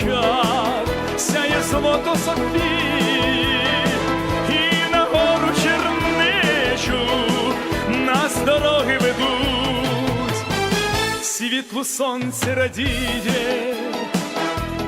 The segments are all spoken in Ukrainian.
Кручах сяє золото Софії, і на гору Чернечу нас дороги ведуть. Світлу сонце радіє,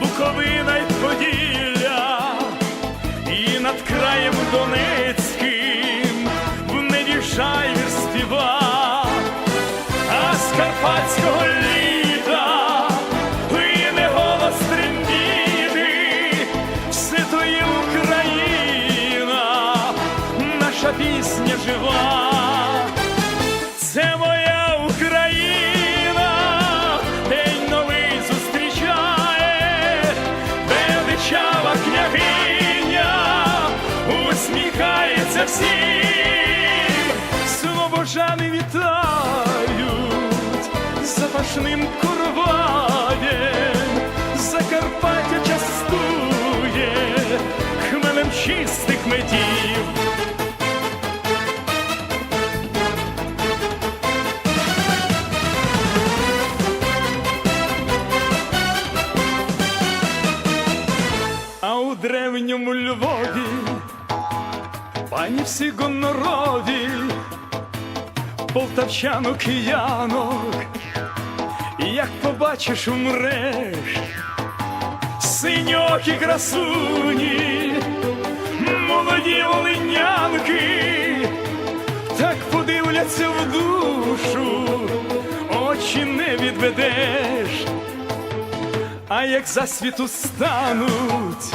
Буковина й Поділля, і над краєм Донецьким в небі жайвір співа, а з карпатського літа пісня жива. Це моя Україна, день новий зустрічає, величава княгиня, усміхається всім, слобожани вітають запашним короваєм, Закарпаття частує хмелем чистих медів. Древньому Львові пані всі гонорові, полтавчанок киянок, як побачиш, умреш, синьокі красуні, молоді волинянки, так подивляться в душу, очі не відведеш. А як засвіту стануть